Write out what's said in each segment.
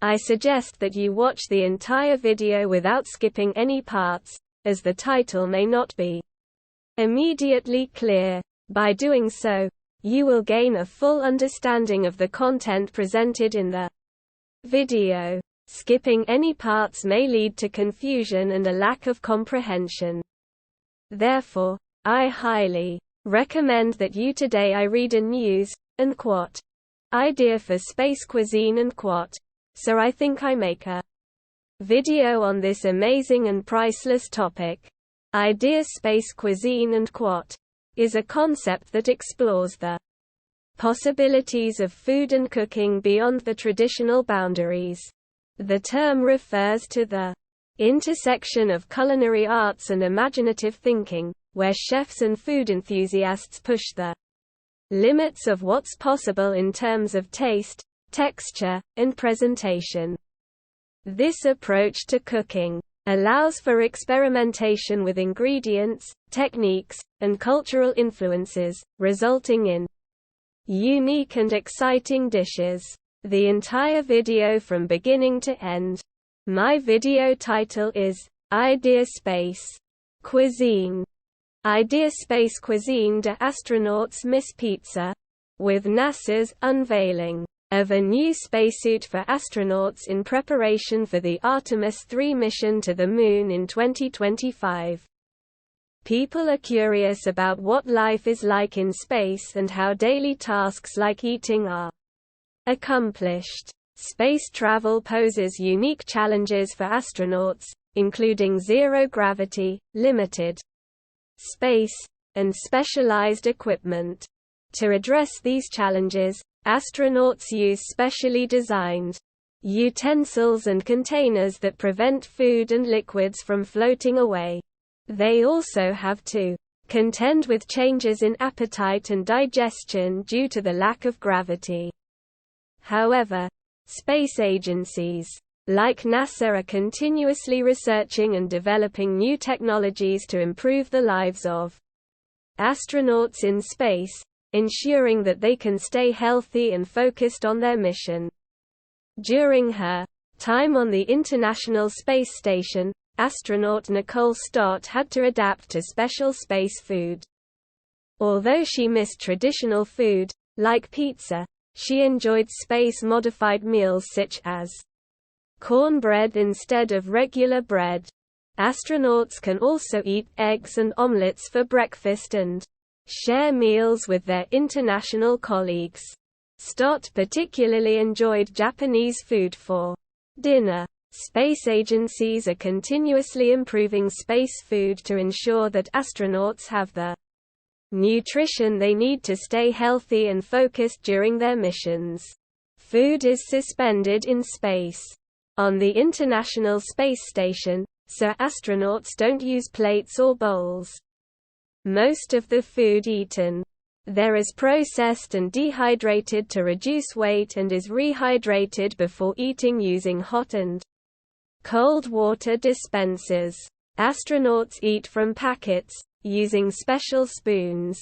I suggest that you watch the entire video without skipping any parts, as the title may not be immediately clear. By doing so, you will gain a full understanding of the content presented in the video. Skipping any parts may lead to confusion and a lack of comprehension. Therefore, I highly recommend that you today I read a news and quote idea for space cuisine and quote so I think I make a video on this amazing and priceless topic. Idea space cuisine and quote is a concept that explores the possibilities of food and cooking beyond the traditional boundaries. The term refers to the intersection of culinary arts and imaginative thinking, where chefs and food enthusiasts push the limits of what's possible in terms of taste, texture, and presentation. This approach to cooking allows for experimentation with ingredients, techniques, and cultural influences, resulting in unique and exciting dishes. The entire video from beginning to end. My video title is, Idea Space Cuisine. Idea Space Cuisine de Astronauts Miss Pizza. With NASA's unveiling of a new spacesuit for astronauts in preparation for the Artemis 3 mission to the Moon in 2025. People are curious about what life is like in space and how daily tasks like eating are accomplished. Space travel poses unique challenges for astronauts, including zero gravity, limited space, and specialized equipment. To address these challenges, astronauts use specially designed utensils and containers that prevent food and liquids from floating away. They also have to contend with changes in appetite and digestion due to the lack of gravity. However, space agencies like NASA are continuously researching and developing new technologies to improve the lives of astronauts in space, ensuring that they can stay healthy and focused on their mission. During her time on the International Space Station, astronaut Nicole Stott had to adapt to special space food. Although she missed traditional food, like pizza, she enjoyed space-modified meals such as cornbread instead of regular bread. Astronauts can also eat eggs and omelets for breakfast and share meals with their international colleagues. Stott particularly enjoyed Japanese food for dinner. Space agencies are continuously improving space food to ensure that astronauts have the nutrition they need to stay healthy and focused during their missions. Food is suspended in space. On the International Space Station, so astronauts don't use plates or bowls. Most of the food eaten there is processed and dehydrated to reduce weight and is rehydrated before eating using hot and cold water dispensers. Astronauts eat from packets, using special spoons.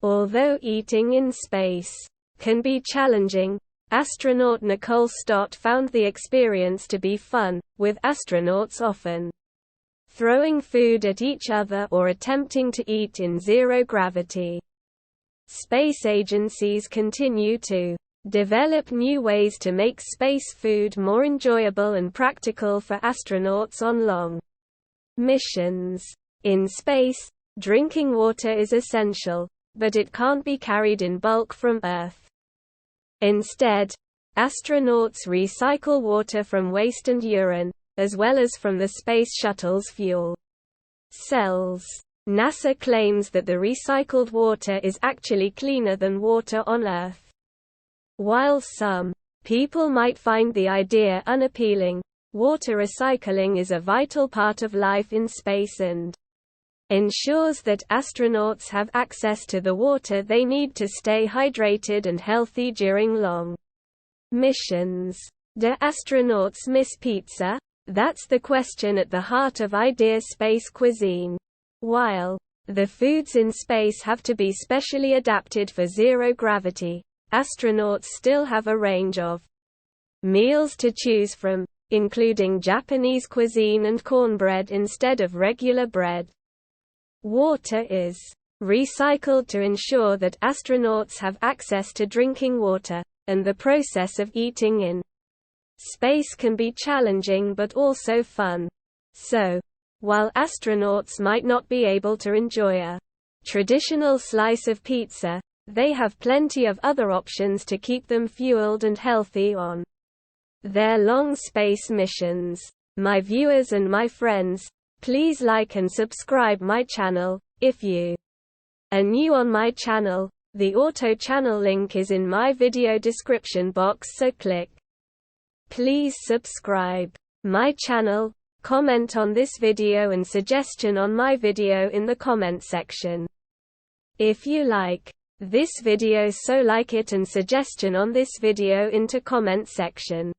Although eating in space can be challenging, astronaut Nicole Stott found the experience to be fun, with astronauts often throwing food at each other or attempting to eat in zero gravity. Space agencies continue to develop new ways to make space food more enjoyable and practical for astronauts on long missions. In space, Drinking water is essential, but it can't be carried in bulk from Earth. Instead, astronauts recycle water from waste and urine, as well as from the Space Shuttle's fuel cells. NASA claims that the recycled water is actually cleaner than water on Earth. While some people might find the idea unappealing, water recycling is a vital part of life in space and ensures that astronauts have access to the water they need to stay hydrated and healthy during long missions. Do astronauts miss pizza? That's the question at the heart of Idea Space cuisine. While the foods in space have to be specially adapted for zero gravity, astronauts still have a range of Meals to choose from, including Japanese cuisine and cornbread instead of regular bread. Water is recycled to ensure that astronauts have access to drinking water, and the process of eating in space can be challenging but also fun. So, while astronauts might not be able to enjoy a traditional slice of pizza, they have plenty of other options to keep them fueled and healthy on their long space missions. My viewers and my friends, please like and subscribe my channel, if you are new on my channel, the auto channel link is in my video description box so click. Please subscribe my channel, comment on this video and suggestion on my video in the comment section. If you like this video so like it and suggestion on this video into comment section.